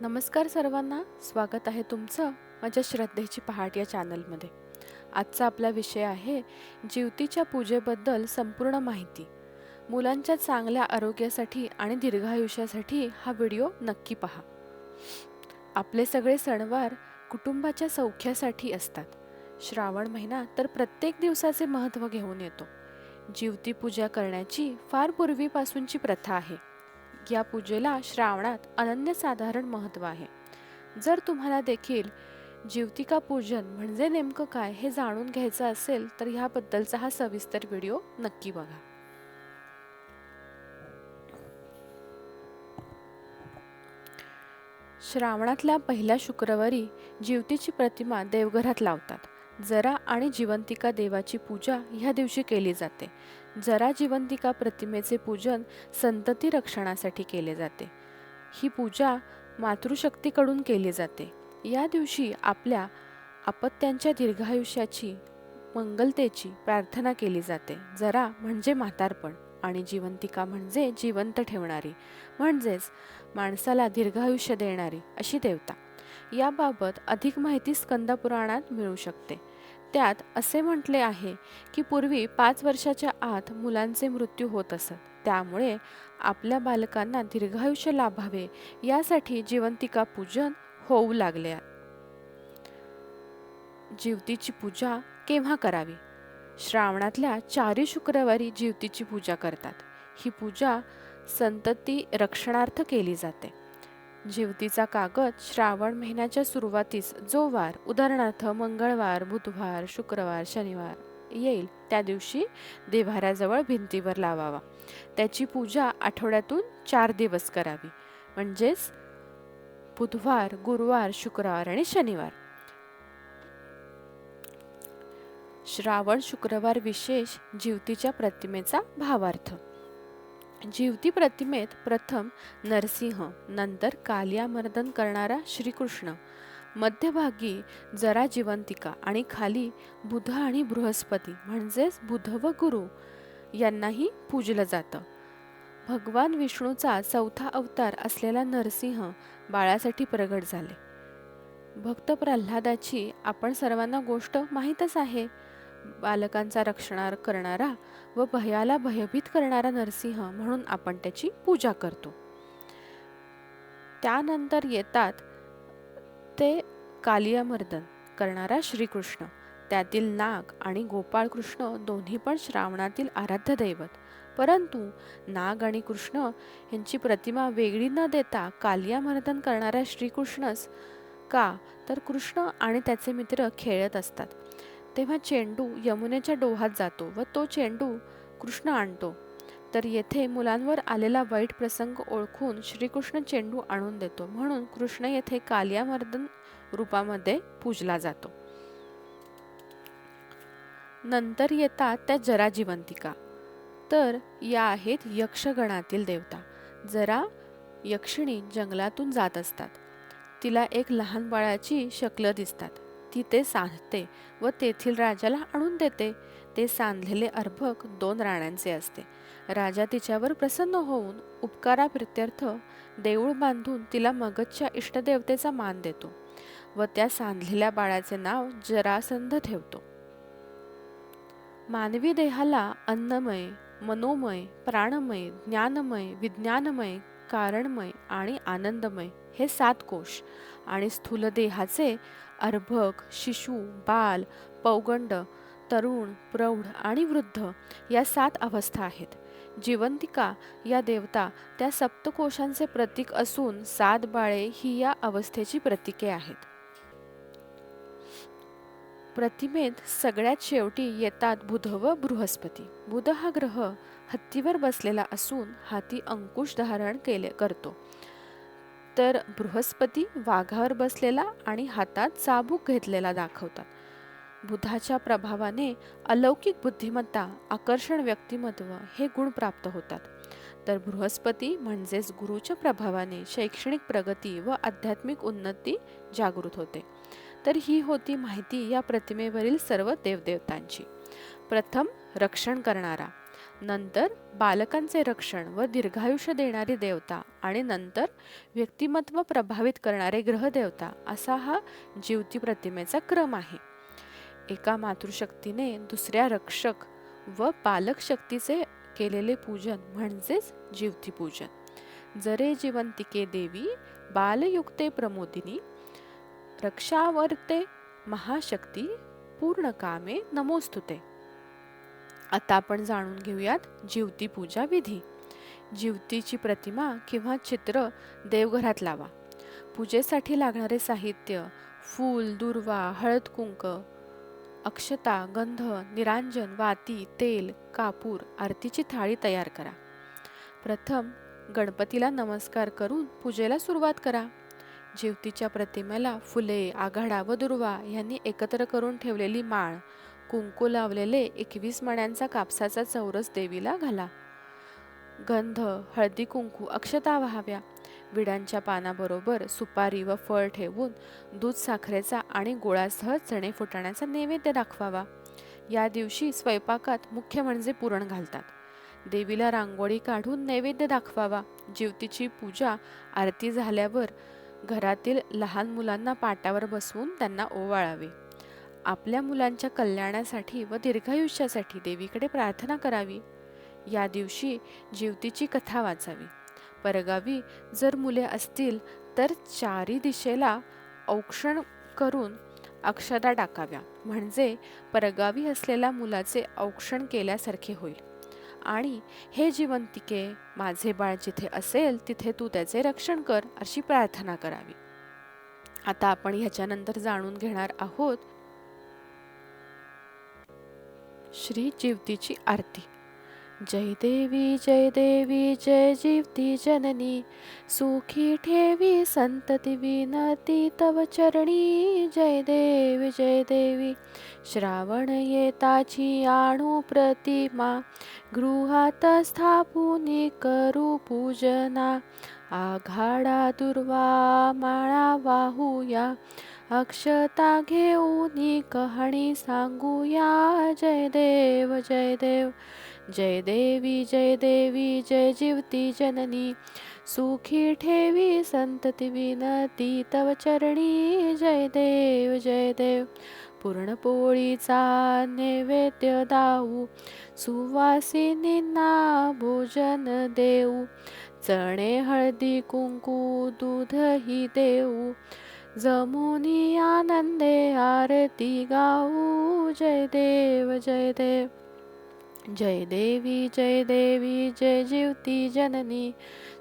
नमस्कार सर्वांना स्वागत आहे तुमचं माझ्या श्रद्धेची पहाट या चॅनलमध्ये. आजचा आपला विषय आहे जीवतीच्या पूजेबद्दल संपूर्ण माहिती. मुलांच्या चांगल्या आरोग्यासाठी आणि दीर्घायुष्यासाठी हा व्हिडिओ नक्की पहा. आपले सगळे सणवार कुटुंबाच्या सौख्यासाठी असतात. श्रावण महिना तर प्रत्येक दिवसाचे महत्त्व घेऊन येतो. जीवती पूजा करण्याची फार पूर्वीपासूनची प्रथा आहे. या पूजेला श्रावणात अनन्यसाधारण महत्त्व आहे. जर तुम्हाला देखील जीवतिका पूजन म्हणजे नेमकं काय हे जाणून घ्यायचं असेल तर ह्याबद्दलचा हा सविस्तर व्हिडिओ नक्की बघा. श्रावणातल्या पहिल्या शुक्रवारी जीवतीची प्रतिमा देवघरात लावतात. जरा आणि जिवंतिका देवाची पूजा ह्या दिवशी केली जाते. जरा जिवंतिका प्रतिमेचे पूजन संतती रक्षणासाठी केले जाते. ही पूजा मातृशक्तीकडून केली जाते. या दिवशी आपल्या अपत्यांच्या दीर्घायुष्याची मंगलतेची प्रार्थना केली जाते. जरा म्हणजे म्हातारपण आणि जिवंतिका म्हणजे जिवंत ठेवणारी म्हणजेच माणसाला दीर्घायुष्य देणारी अशी देवता. याबाबत अधिक माहिती स्कंदपुराणात मिळू शकते. त्यात असे म्हटले आहे की पूर्वी पाच वर्षाच्या आत मुलांचे मृत्यू होत असत. त्यामुळे आपल्या बालकांना दीर्घायुष्य लाभावे यासाठी जिवंतिका पूजन होऊ लागले. जीवतीची पूजा केव्हा करावी? श्रावणातल्या चारी शुक्रवारी जीवतीची पूजा करतात. ही पूजा संतती रक्षणार्थ केली जाते. जीवतीचा कागद श्रावण महिन्याच्या सुरुवातीस जो वार उदाहरणार्थ मंगळवार बुधवार शुक्रवार शनिवार येईल त्या दिवशी देव्हाऱ्याजवळ भिंतीवर लावावा. त्याची पूजा आठवड्यातून चार दिवस करावी. म्हणजेच बुधवार गुरुवार शुक्रवार आणि शनिवार. श्रावण शुक्रवार विशेष जीवतीच्या प्रतिमेचा भावार्थ. जीवती प्रतिमेत प्रथम नरसिंह नंतर कालियामर्दन करणारा श्रीकृष्ण. मध्यभागी जरा जिवंतिका आणि खाली बुध आणि बृहस्पती म्हणजेच बुध व गुरु यांनाही पूजलं जातं. भगवान विष्णूचा चौथा अवतार असलेला नरसिंह बाळासाठी प्रगट झाले. भक्त प्रल्हादाची आपण सर्वांना गोष्ट माहीतच आहे. बालकांचा रक्षणार करणारा व भयाला भयभीत करणारा नरसिंह म्हणून आपण त्याची पूजा करतो. त्यानंतर येतात ते कालियामर्दन करणारा श्रीकृष्ण. त्यातील नाग आणि गोपाळकृष्ण दोन्ही पण श्रावणातील आराध्य दैवत. परंतु नाग आणि कृष्ण यांची प्रतिमा वेगळी न देता कालियामर्दन करणारा श्रीकृष्णच का? तर कृष्ण आणि त्याचे मित्र खेळत असतात. तेव्हा चेंडू यमुनेच्या डोहात जातो व तो चेंडू कृष्ण आणतो. तर येथे मुलांवर आलेला वाईट प्रसंग ओळखून श्रीकृष्ण चेंडू आणून देतो. म्हणून कृष्ण येथे कालियामर्दन रूपामध्ये पूजला जातो. नंतर येतात त्या जरा जिवंतिका तर या आहेत यक्षगणातील देवता. जरा यक्षिणी जंगलातून जात असतात. तिला एक लहान बाळाची शक्ल दिसतात. ती ते सांधते व तेथील राजाला आणून देते. ते सांधलेले अर्भक दोन राण्यांचे असते. राजा तिच्यावर प्रसन्न होऊन उपकाराप्रित्यर्थ देऊळ बांधून तिला मगधच्या इष्टदेवतेचा मान देतो व त्या सांधलेल्या बाळाचे नाव जरासंध ठेवतो. मानवी देहाला अन्नमय मनोमय प्राणमय ज्ञानमय विज्ञानमय कारणमय आणि आनंदमय हे सात कोश आणि स्थूल देहाचे अर्भक शिशु बाल पौगंड तरुण प्रौढ आणि वृद्ध या सात अवस्था आहेत. जिवंतिका या देवता त्या सप्तकोशांचे प्रतीक असून सात बाळे ही या अवस्थेची प्रतीके आहेत. प्रतिमेत सगळ्यात शेवटी येतात बुध व बृहस्पती. बुध हा ग्रह हत्तीवर बसलेला असून हाती अंकुश धारण केले करतो. तर बृहस्पती वाघावर बसलेला आणि हातात चाबूक घेतलेला दाखवतात. बुधाच्या प्रभावाने अलौकिक बुद्धिमत्ता आकर्षण व्यक्तिमत्व हे गुण प्राप्त होतात. तर बृहस्पती म्हणजेच गुरुच्या प्रभावाने शैक्षणिक प्रगती व आध्यात्मिक उन्नती जागृत होते. तर ही होती माहिती या प्रतिमेवरील सर्व देवदेवतांची. प्रथम रक्षण करणारा. नंतर बालकांचे रक्षण व दीर्घायुष्य देणारी देवता आणि नंतर व्यक्तिमत्व प्रभावित करणारे ग्रहदेवता असा हा जीवती प्रतिमेचा क्रम आहे. एका मातृशक्तीने दुसऱ्या रक्षक व पालक शक्तीचे केलेले पूजन म्हणजेच जीवती पूजन जरे जिवंतिके देवी बालयुक्ते प्रमोदिनी रक्षावर्ते महाशक्ती पूर्ण कामे नमोस्तुते. आता आपण जाणून घेऊयात जीवती पूजा विधी. जीवतीची प्रतिमा किंवा चित्र देवघरात लावा. पूजेसाठी लागणारे साहित्य फूल दुर्वा हळद कुंक अक्षता गंध निरांजन वाती तेल कापूर आरतीची थाळी तयार करा. प्रथम गणपतीला नमस्कार करून पूजेला सुरुवात करा. जीवतीच्या प्रतिमेला फुले आघाडा व दुर्वा यांनी एकत्र करून ठेवलेली माळ कुंकू लावलेले एकवीस मण्यांचा कापसाचा चौरस देवीला घाला. गंध हळदी कुंकू अक्षता व्हाव्या. विडांच्या पानाबरोबर सुपारी व फळ ठेवून दूध साखरेचा आणि गोळासह चणे फुटाण्याचा नैवेद्य दाखवावा. या दिवशी स्वयंपाकात मुख्य म्हणजे पुरण घालतात. देवीला रांगोळी काढून नैवेद्य दाखवावा. जीवतीची पूजा आरती झाल्यावर घरातील लहान मुलांना पाटावर बसवून त्यांना ओवाळावे. आपल्या मुलांच्या कल्याणासाठी व दीर्घायुष्यासाठी देवीकडे प्रार्थना करावी. या दिवशी जीवतीची कथा वाचावी. परगावी जर मुले असतील तर चारी दिशेला औक्षण करून अक्षता टाकाव्या. म्हणजे परगावी असलेल्या मुलाचे औक्षण केल्यासारखे होईल. आणि हे जिवंतिके माझे बाळ जिथे असेल तिथे तू त्याचे रक्षण कर अशी प्रार्थना करावी. आता आपण ह्याच्यानंतर जाणून घेणार आहोत श्री जीवतीची आरती. जय देवी जय देवी जय जीवती जननी. सुखी ठेवी संतती विनती तव चरणी. जय देवी जय देवी. श्रावण येताची आणू प्रतिमा. गृहात स्थापुनी करू पूजना. आघाडा दुर्वा माळा वाहूया. अक्षता घेऊन कहाणी सांगूया. जय देव जय देव. जय देवी जय देवी जय जीवती जननी. सुखी ठेवी संतती विनती तव चरणी. जय देव जय देव. पुरणपोळीचा नैवेद्य दाऊ. सुवासिनींना भोजन देऊ. चणे हळदी कुंकू दूधही देऊ. जमुनी आनंदे आरती गाऊ जय देव जय देव। जय देवी जय देवी जय जीवती जननी।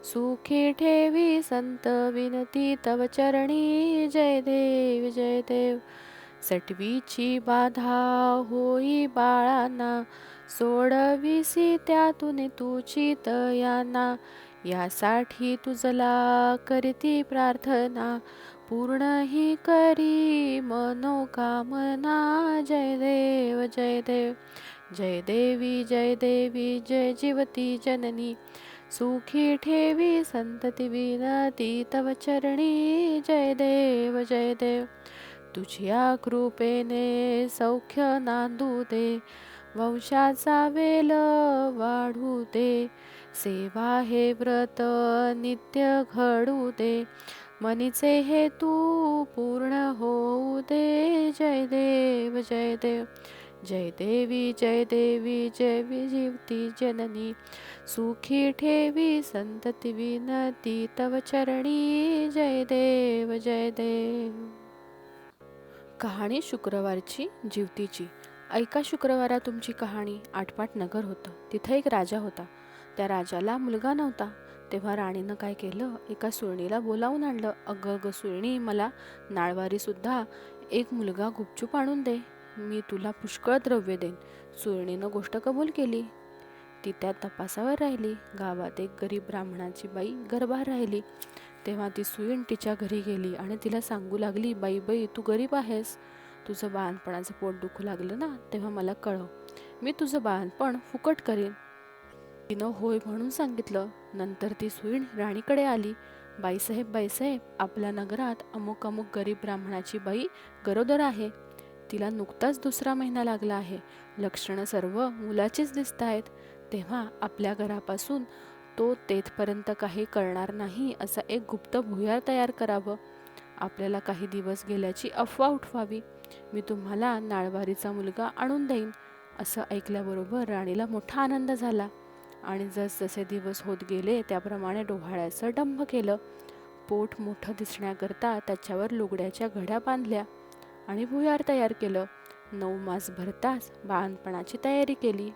सुखी ठेवी संत विनती तव चरणी जय देव जय देव। सटवीची बाधा होई बाळांना सोडविसी त्यातून तुची तयाना यासाठी तुझला करती प्रार्थना। पूर्ण ही करी मनोकामना. जय देव जय देव. जय देवी जय देवी जय जीवती जननी. सुखी ठेवी संतती विनती तव चरणी. जय देव जय देव. तुझ्या कृपेने सौख्य नांदू दे. वंशाचा वेल वाढू दे. सेवा हे व्रत नित्य घडू दे. मनीचे हे तू पूर्ण होऊ दे. जय देव जय देव. जय देवी जय देवी जय विजीवती जननी. सुखी ठेवी संतती विनती. तव चरणी जय देव जय देव. कहाणी शुक्रवारची जीवतीची. ऐका शुक्रवारा तुमची कहाणी आठपाट नगर होतं. तिथं एक राजा होता. त्या राजाला मुलगा नव्हता. तेव्हा राणीनं काय केलं? एका सुरणीला बोलावून आणलं. अगं अगं सुरणी मला नाळवारीसुद्धा एक मुलगा गुपचूप आणून दे. मी तुला पुष्कळ द्रव्य देईन. सुरणीनं गोष्ट कबूल केली. ती त्या तपासावर राहिली. गावात एक गरीब ब्राह्मणाची बाई गर्भार राहिली. तेव्हा ती सुईण तिच्या घरी गेली आणि तिला सांगू लागली बाई बाई तू गरीब आहेस. तुझं बाळणपणाचं पोट दुखू लागलं ना तेव्हा मला कळव. मी तुझं बाळणपण फुकट करेन. तिनं होय म्हणून सांगितलं. नंतर ती सुईण राणीकडे आली. बाईसाहेब बाईसाहेब आपल्या नगरात अमुक अमुक गरीब ब्राह्मणाची बाई गरोदर आहे. तिला नुकताच दुसरा महिना लागला आहे. लक्षणं सर्व मुलाचीच दिसत आहेत. तेव्हा आपल्या घरापासून तो तेथपर्यंत काही कळणार नाही असं एक गुप्त भुयार तयार करावं. आपल्याला काही दिवस गेल्याची अफवा उठवावी. मी तुम्हाला नाळवारीचा मुलगा आणून देईन. असं ऐकल्याबरोबर राणीला मोठा आनंद झाला. आणि जसजसे दिवस होत गेले त्याप्रमाणे डोहाळ्याचं डंभ केलं. पोट मोठं दिसण्याकरता त्याच्यावर लुगड्याच्या घड्या बांधल्या आणि भुयार तयार केलं. नऊ मास भरताच बाळणपणाची तयारी केली.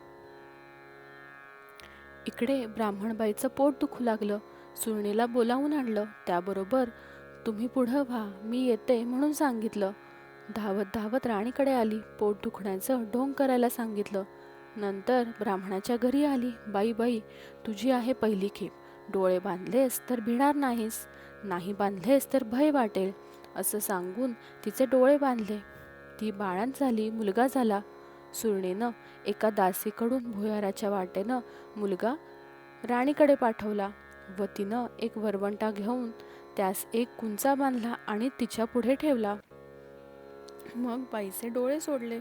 इकडे ब्राह्मणबाईचं पोट दुखू लागलं. सुरणीला बोलावून आणलं. त्याबरोबर तुम्ही पुढं व्हा मी येते म्हणून सांगितलं. धावत धावत राणीकडे आली. पोट दुखण्याचं ढोंग करायला सांगितलं. नंतर ब्राह्मणाच्या घरी आली बाई बाई तुझी आहे पहिली खेप डोळे बांधलेस तर भिणार नाहीस. नाही बांधलेस तर भय वाटेल. असं सांगून तिचे डोळे बांधले. ती बाळांत झाली मुलगा झाला. सुरणीनं एका दासीकडून भुयाराच्या वाटेनं मुलगा राणीकडे पाठवला. व तिनं एक वरवंटा घेऊन त्यास एक कुंचा बांधला आणि तिच्या पुढे ठेवला. मग बाईचे डोळे सोडले.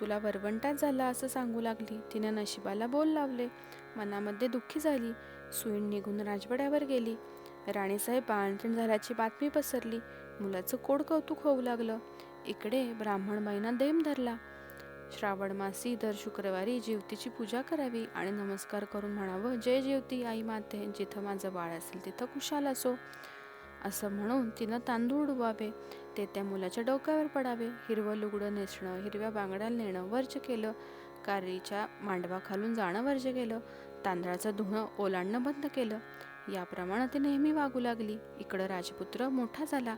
तुला वरवंटाच झाला असं सांगू लागली. तिने नशिबाला बोल लावले. मनामध्ये दुःखी झाली. सुईण निघून राजवाड्यावर गेली. राणीसाहेब बाळंतीण झाल्याची बातमी पसरली. मुलाचं कोड कौतुक होऊ लागलं. इकडे ब्राह्मणबाईंना देम धरला. श्रावण मासी दर शुक्रवारी जीवतीची पूजा करावी आणि नमस्कार करून म्हणावं जय जीवती आई माते जिथं माझं बाळ असेल तिथं कुशाल असो. असं म्हणून तिनं तांदूळ उडवावे. ते त्या मुलाच्या डोक्यावर पडावे. हिरवं लुगडं नेसणं हिरव्या बांगड्याला नेणं वर्ज केलं. कारळीच्या मांडवाखालून जाणं वर्ज केलं. तांदळाचं धुणं ओलांडणं बंद केलं. याप्रमाणे ती नेहमी वागू लागली. इकडं राजपुत्र मोठा झाला.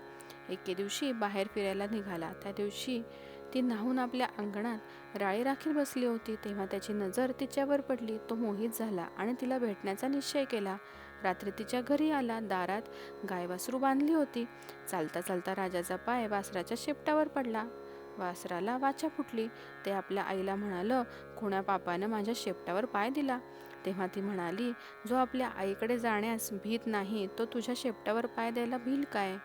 एके दिवशी बाहेर फिरायला निघाला. त्या दिवशी ती न्हावून आपल्या अंगणात राळी राखील बसली होती. तेव्हा त्याची नजर तिच्यावर पडली. तो मोहित झाला आणि तिला भेटण्याचा निश्चय केला. रात्री तिच्या घरी आला. दारात गाय वासरू बांधली होती. चालता चालता राजाचा पाय वासराच्या शेपटावर पडला. वासराला वाचा फुटली. ते आपल्या आईला म्हणालं कोणा पापानं माझ्या शेपटावर पाय दिला. तेव्हा ती म्हणाली जो आपल्या आईकडे जाण्यास भीत नाही तो तुझ्या शेपटावर पाय द्यायला भील काय?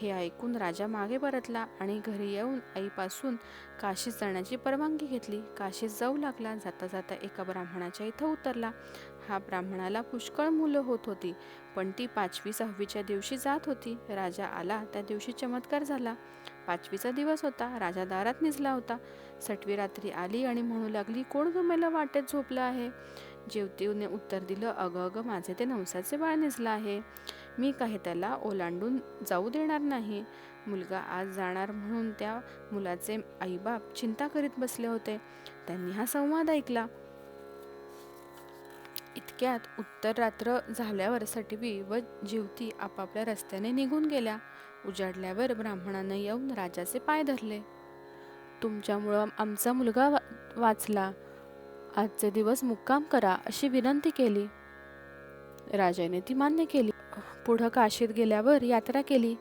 हे ऐकून राजा मागे परतला आणि घरी येऊन आईपासून काशीत जाण्याची परवानगी घेतली. काशीत जाऊ लागला. जाता जाता एका ब्राह्मणाच्या इथं उतरला. हा ब्राह्मणाला पुष्कळ मुलं होत होती पण ती पाचवी सहावीच्या दिवशी जात होती. राजा आला त्या दिवशी चमत्कार झाला. पाचवीचा दिवस होता. राजा दारात निजला होता. सटवी रात्री आली आणि म्हणू लागली कोण गमेला वाटेत झोपलं आहे? जेवतीने उत्तर दिलं अगं अगं माझे ते नवसाचे बाळ निजलं आहे. मी काही त्याला ओलांडून जाऊ देणार नाही. मुलगा आज जाणार म्हणून त्या मुलाचे आईबाप चिंता करीत बसले होते. त्यांनी हा संवाद ऐकला. इतक्यात उत्तर रात्र झाल्यावर सटवी व जीवती आपापल्या रस्त्याने निघून गेल्या. उजाडल्यावर ब्राह्मणानं येऊन राजाचे पाय धरले. तुमच्यामुळं आमचा मुलगा वा वाचला. आजचे दिवस मुक्काम करा अशी विनंती केली. राजाने ती मान्य केली. पुढं काशीत गेल्यावर यात्रा केली.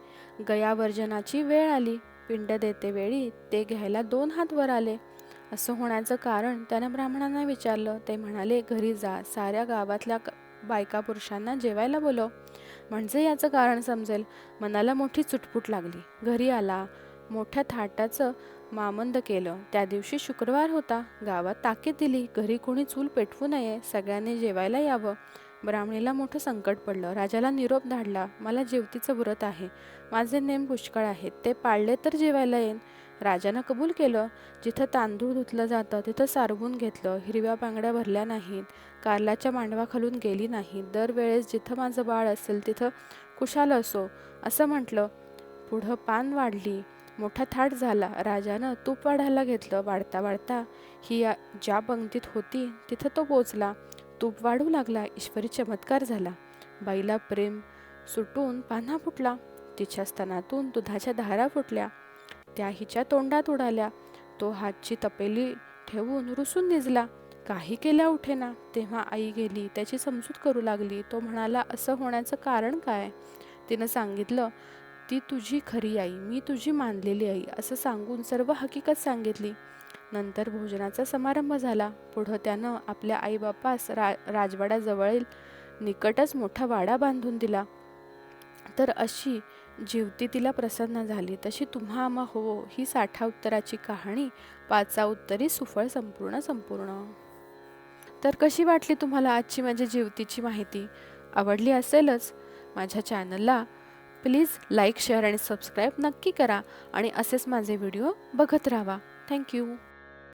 गयावर्जनाची वेळ आली. पिंड देते वेळी ते घ्यायला दोन हात वर आले. असं होण्याचं कारण त्यानं ब्राह्मणांना विचारलं. ते म्हणाले घरी जा. साऱ्या गावातल्या बायका पुरुषांना जेवायला बोलव. म्हणजे याचं कारण समजेल. मनाला मोठी चुटपुट लागली. घरी आला. मोठ्या थाटाचं मामंद केलं. त्या दिवशी शुक्रवार होता. गावात ताकीद दिली. घरी कोणी चूल पेटवू नये. सगळ्यांनी जेवायला यावं. ब्राह्मणीला मोठं संकट पडलं. राजाला निरोप धाडला मला जेवतीचं व्रत आहे. माझे नेम पुष्कळ आहेत. ते पाळले तर जेवायला येईन. राजानं कबूल केलं. जिथं तांदूळ धुतलं जातं तिथं सारवून घेतलं. हिरव्या बांगड्या भरल्या नाहीत. कारलाच्या मांडवाखालून गेली नाही दरवेळेस जिथं माझं बाळ असेल तिथं कुशाल असो. असं म्हटलं. पुढं पान वाढली. मोठा थाट झाला. राजानं तूप वाढायला घेतलं. वाढता वाढता ही या ज्या पंक्तीत होती तिथं तो पोचला. तूप वाढू लागला ईश्वरी चमत्कार झाला. बाईला प्रेम सुटून पान्हा फुटला. तिच्या स्तनातून दुधाच्या धारा फुटल्या. त्या हिच्या तोंडात उडाल्या. तो हातची तपेली ठेवून रुसून निजला. काही केल्या उठेना. तेव्हा आई गेली. त्याची समजूत करू लागली. तो म्हणाला असं होण्याचं कारण काय? तिनं सांगितलं ती तुझी खरी आई. मी तुझी मानलेली आई. असं सांगून सर्व हकीकत सांगितली. नंतर भोजनाचा समारंभ झाला. पुढं त्यानं आपल्या आईबापास रा राजवाड्याजवळील निकटच मोठा वाडा बांधून दिला. तर अशी जीवती तिला प्रसन्न झाली. तशी तुम्हा आम्हा हो ही साठा उत्तराची कहाणी पाचा उत्तरी सुफळ संपूर्ण संपूर्ण. तर कशी वाटली तुम्हाला आजची माझ्या जीवतीची माहिती? आवडली असेलच? माझ्या चॅनलला प्लीज लाईक शेअर आणि सबस्क्राईब नक्की करा आणि असेच माझे व्हिडिओ बघत राहा. थँक्यू.